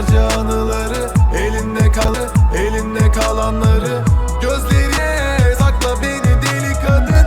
Harca anıları elinde kalı elinde kalanları. Gözlerine sakla beni deli kadın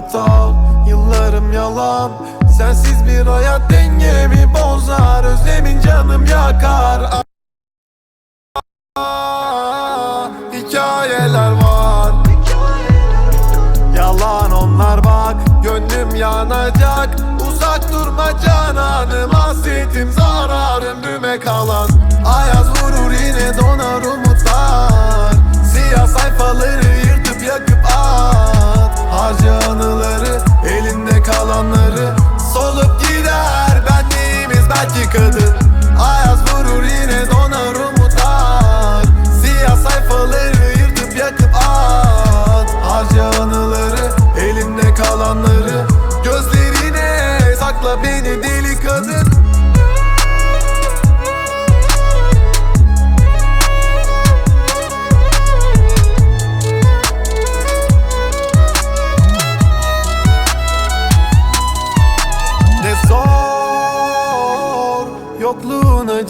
hata yıllarım yalan. Sensiz bir hayat dengemi bozar. Özlemin canım yakar. Ah, Hikayeler var. Yalan onlar bak Gönlüm yanacak. Uzak durma cananım Hasretim zararım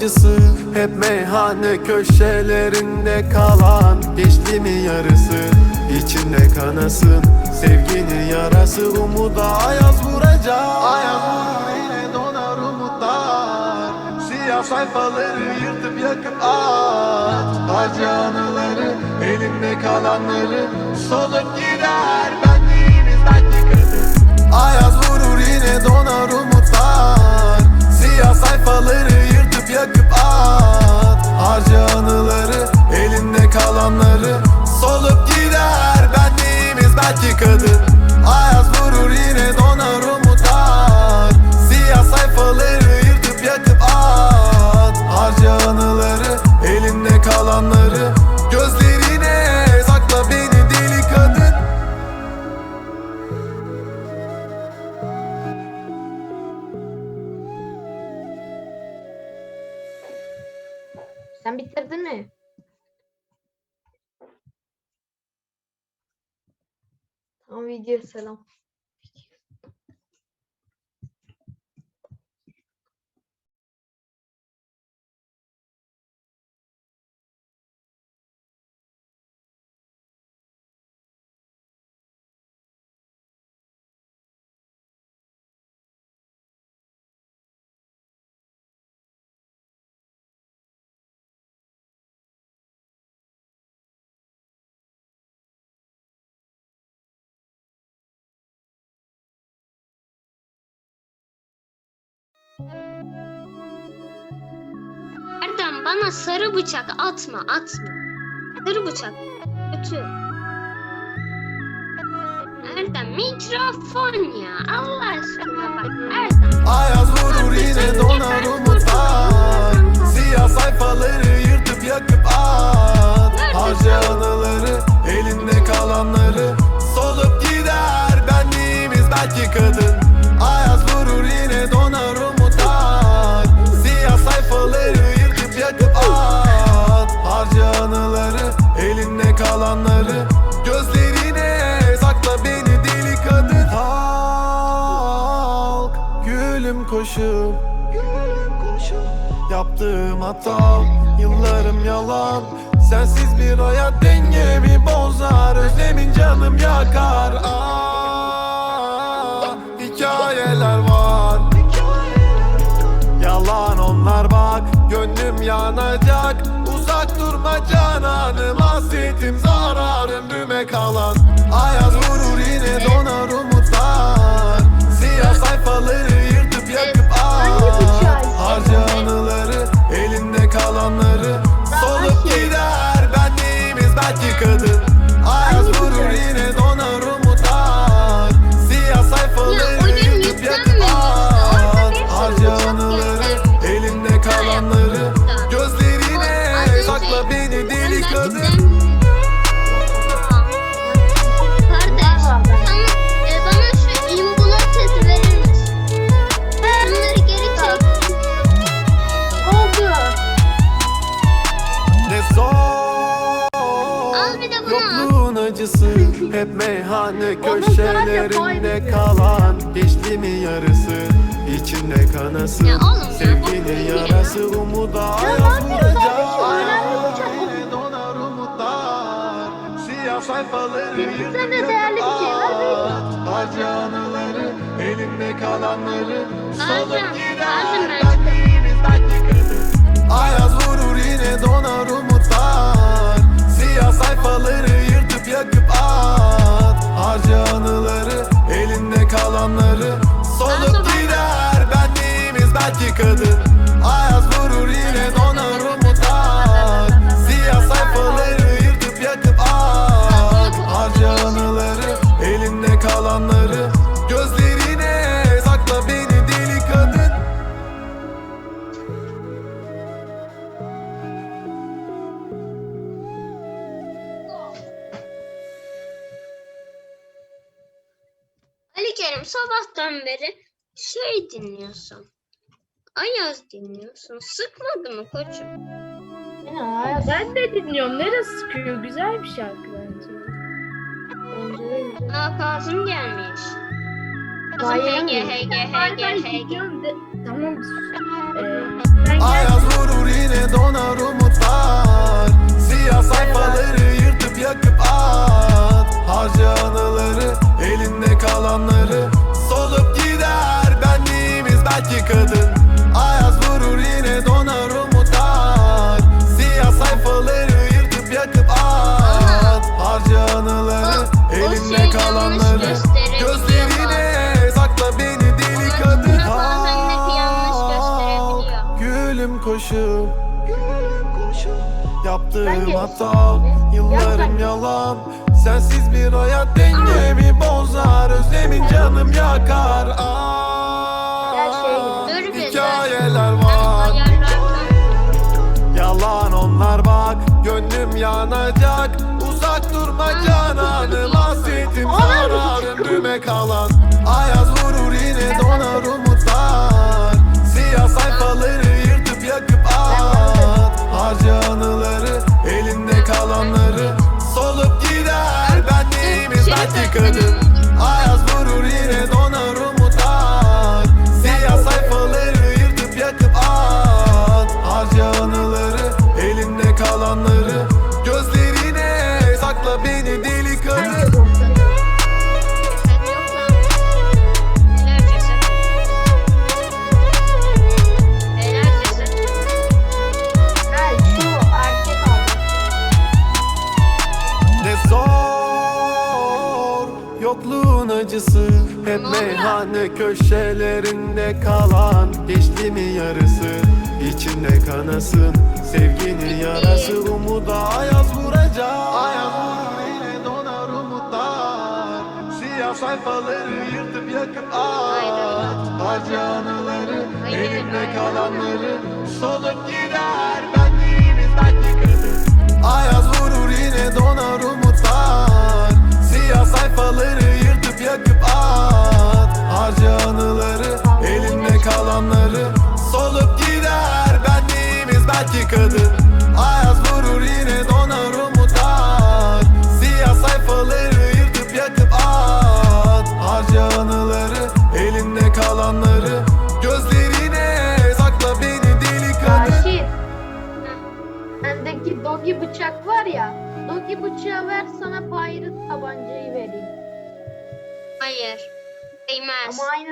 acısı Hep meyhane köşelerinde kalan Geçtiğimin yarısı. İçinde kanasın Sevginin yarası umuda ayaz vuracak. Ayaz vurur yine donar umutlar. Siyah sayfaları yırtıp yakıp at Harca anıları elimde kalanları Solup gider. Benliğimiz belki kadın Ayaz vurur yine donar umutlar. Siyah sayfaları Solup gider benliğimiz belki kadın Ayaz en vidéo salon. Erdem bana sarı bıçak atma atma. Sarı bıçak kötü. Erdem mikrofon ya Allah aşkına bak Erdem. Ayaz vurur yine donar umutlar Siyah sayfaları yırtıp yakıp at Harca koşup Yaptığım hata Yıllarım yalan. Sensiz bir hayat dengemi bozar? Özlemin canım yakar. Aa, Hikayeler var. Yalan onlar bak Gönlüm yanacak. Uzak durma cananım Hasretim zarar ömrüme kalan. Ayaz vurur yine donar. Dersten- Kardeş, sana, e, bana şu sesi verir misin? Bunları geri çek. Oldu. Ne zor Al bir de bunu al. Yokluğun acısı Hep meyhane köşelerinde kalan Geçti mi yarısı içinde kanası Ya oğlum ya, Sevginin bak bu yarası umuda yapıyorsun? Önemli bir şey. Sayfaları Sen de yırtıp değerli bir şey yakıp at. Harca anıları elinde kalanları aldım gider. belki kadın Ayaz vurur yine donar umutlar. Siyah sayfaları yırtıp yakıp at. Harca anıları elinde kalanları Solup gider. Benliğimiz belki kadın Kerim sabahtan beri şey dinliyorsun. Ayaz dinliyorsun. Sıkmadı mı koçum? Ayaz. Ben de dinliyorum. Neresi sıkıyor? Güzel bir şarkı bence. Bence de güzel. Aa Kazım gelmiş. Kazım. Tamam. Ee, ben. Ayaz vurur yine donar umutlar Siyah sayfaları yırtıp yakıp at Harca anıları elinde kalanları Solup gider. Benliğimiz belki kadın. Ayaz vurur yine donar umutlar. Siyah sayfaları yırtıp yakıp at. Harca anıları elinde kalanları Gözlerine sakla beni deli kadın. yanlış gösterebiliyor. Gülüm koşup Yaptığım hata Yıllarım yalan Sensiz bir hayat dengemi bozar Özlemin canım yakar. Aa, bir, dur. Hikayeler var. Yalan onlar bak Gönlüm yanacak. Uzak durma cananım Hasretim zarar ömrüme kalan belki kadın Hep Ne oluyor? meyhane köşelerinde kalan Geçti mi yarısı içinde kanasın Sevginin yarası umuda ayaz vuracak. Ayaz vurur yine donar umutlar. Siyah sayfaları yırtıp yakıp at. Harca anıları elimde kalanları Solup gider. benliğimiz dogi bıçak var ya. Dogi bıçağı ver sana pirate tabancayı vereyim. Hayır. Değmez. Ama aynı